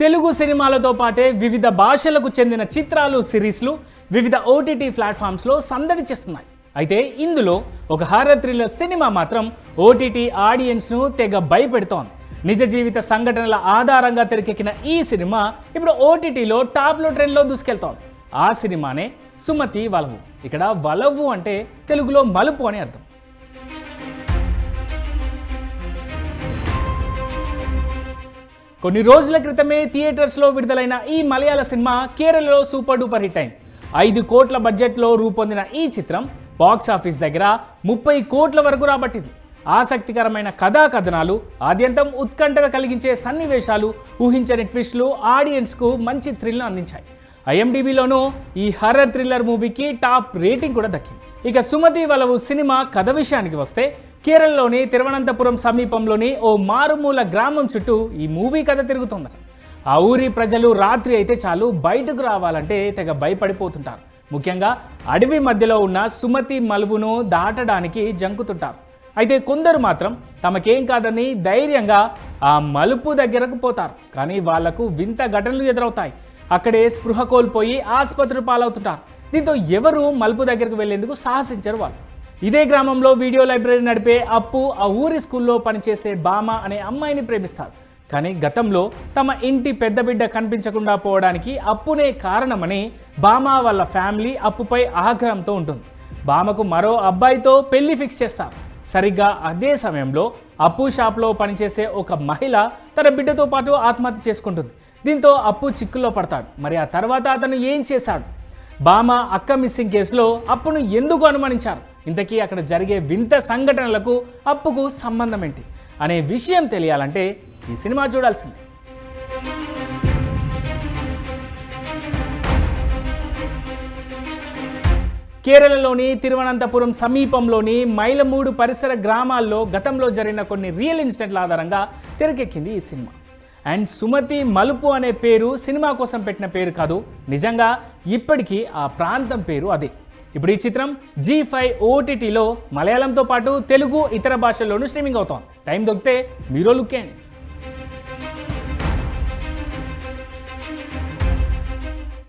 తెలుగు సినిమాలతో పాటే వివిధ భాషలకు చెందిన చిత్రాలు సిరీస్లు వివిధ ఓటీటీ ప్లాట్ఫామ్స్లో సందడి చేస్తున్నాయి. అయితే ఇందులో ఒక హారర్ థ్రిల్లర్ సినిమా మాత్రం ఓటీటీ ఆడియన్స్ను తెగ భయపెడుతోంది. నిజ జీవిత సంఘటనల ఆధారంగా తెరకెక్కిన ఈ సినిమా ఇప్పుడు ఓటీటీలో టాప్లో ట్రెండ్లో దూసుకెళ్తోంది. ఆ సినిమానే సుమతి వలవు. ఇక్కడ వలవు అంటే తెలుగులో మలుపు అని అర్థం. కొన్ని రోజుల క్రితమే థియేటర్స్లో విడుదలైన ఈ మలయాళ సినిమా కేరళలో సూపర్ డూపర్ హిట్ అయింది. ఐదు కోట్ల బడ్జెట్లో రూపొందిన ఈ చిత్రం బాక్స్ ఆఫీస్ దగ్గర ముప్పై కోట్ల వరకు రాబట్టింది. ఆసక్తికరమైన కథా కథనాలు ఆద్యంతం ఉత్కంఠగా కలిగించే సన్నివేశాలు ఊహించని ట్విస్టులు ఆడియన్స్కు మంచి థ్రిల్ను అందించాయి. ఐఎండిబిలోనూ ఈ హర్రర్ థ్రిల్లర్ మూవీకి టాప్ రేటింగ్ కూడా దక్కింది. ఇక సుమతి వలవు సినిమా కథ విషయానికి వస్తే కేరళలోని తిరువనంతపురం సమీపంలోని ఓ మారుమూల గ్రామం చుట్టూ ఈ మూవీ కథ తిరుగుతుంది. ఆ ఊరి ప్రజలు రాత్రి అయితే చాలు బయటకు రావాలంటే తెగ భయపడిపోతుంటారు. ముఖ్యంగా అడవి మధ్యలో ఉన్న సుమతి మలుపును దాటడానికి జంకుతుంటారు. అయితే కొందరు మాత్రం తమకేం కాదని ధైర్యంగా ఆ మలుపు దగ్గరకు పోతారు. కానీ వాళ్ళకు వింత ఘటనలు ఎదురవుతాయి. అక్కడే స్పృహ కోల్పోయి ఆసుపత్రి పాలవుతుంటారు దీంతో ఎవరు మలుపు దగ్గరకు వెళ్ళేందుకు సాహసించరు వాళ్ళు. ఇదే గ్రామంలో వీడియో లైబ్రరీ నడిపే అప్పు ఆ ఊరి స్కూల్లో పనిచేసే బామ అనే అమ్మాయిని ప్రేమిస్తాడు కానీ గతంలో తమ ఇంటి పెద్ద బిడ్డ కనిపించకుండా పోవడానికి అప్పునే కారణమని బామ వాళ్ళ ఫ్యామిలీ అప్పుపై ఆగ్రహంతో ఉంటుంది. బామకు మరో అబ్బాయితో పెళ్ళి ఫిక్స్ చేస్తారు. సరిగ్గా అదే సమయంలో అప్పు షాప్లో పనిచేసే ఒక మహిళ తన బిడ్డతో పాటు ఆత్మహత్య చేసుకుంటుంది. దీంతో అప్పు చిక్కుల్లో పడతాడు. మరి ఆ తర్వాత అతను ఏం చేశాడు? బామ అక్క మిస్సింగ్ కేసులో అప్పును ఎందుకు అనుమానించారు? ఇంతకీ అక్కడ జరిగే వింత సంఘటనలకు అప్పుకు సంబంధం ఏంటి? అనే విషయం తెలియాలంటే ఈ సినిమా చూడాల్సింది. కేరళలోని తిరువనంతపురం సమీపంలోని మైలమూడు పరిసర గ్రామాల్లో గతంలో జరిగిన కొన్ని రియల్ ఇన్సిడెంట్ల ఆధారంగా తెరకెక్కింది ఈ సినిమా. అండ్ సుమతి మలుపు అనే పేరు సినిమా కోసం పెట్టిన పేరు కాదు నిజంగా ఇప్పటికీ ఆ ప్రాంతం పేరు అదే. ఇప్పుడు ఈ చిత్రం జీ ఫైవ్ ఓటీటీలో మలయాళంతో పాటు తెలుగు ఇతర భాషల్లోనూ స్ట్రీమింగ్ అవుతాం టైం దొరికితే మీరో లుక్ చేయండి.